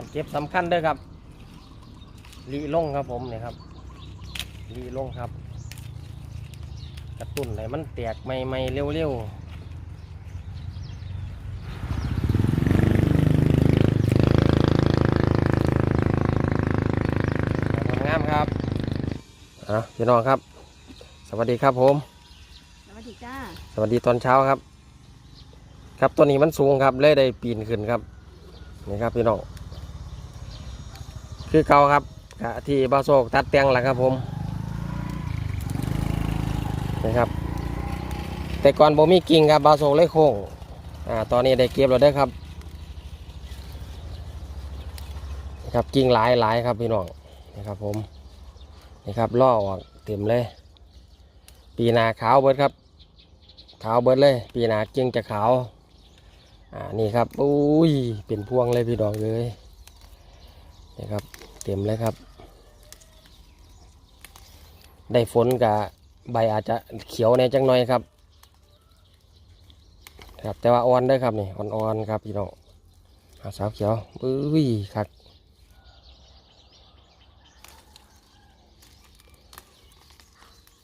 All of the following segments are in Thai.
การเก็บสำคัญเด้อครับลีลงครับผมเนี่ยครับลีลงครับ กระตุ้นให้มันแตกใหม่ๆเร็วๆงามๆครับอะพี่น้องครับ สวัสดีครับผม สวัสดีจ้า สวัสดีตอนเช้าครับ ครับตัวนี้มันสูงครับเลยได้ปีนขึ้นครับ นี่ครับพี่น้อง คือเก่าครับที่บาโซกตัดแต่งแหละครับผมนี่ครับ แต่ก่อนบ่มีกิ่งครับบาโซกเลยโค้งอ่าตอนนี้ได้เก็บแล้วได้ครับนี่ครับกิ่งหลายหลายครับพี่น้องนี่ครับผมนี่ครับล่อออกเต็มเลย ปีนาขาวเบิดครับ ขาวเบิดเลย ปีนาจึงจะขาวอ่านี่ครับอุ้ยเป็นพวงเลยพี่ดอกเลยนี่ครับ เต็มเลยครับ ได้ฝนกับใบอาจจะเขียวในจังหน่อยครับ ครับแต่ว่าอ่อนได้ครับนี่อ่อนๆครับพี่น้องอาสาวเขียวอุ้ยครับ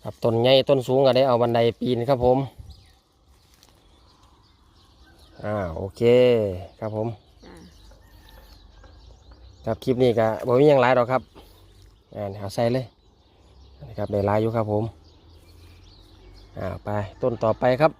ครับต้นใหญ่ต้นสูงก็ได้เอาบันไดปีนครับผม อ่าโอเคครับผม ครับคลิปนี้ก็บ่มีหยังไลายหรอกครับอ่าเอาใส่เลยนะครับได้ไลายอยู่ครับผมอ่าไปต้นต่อไปครับ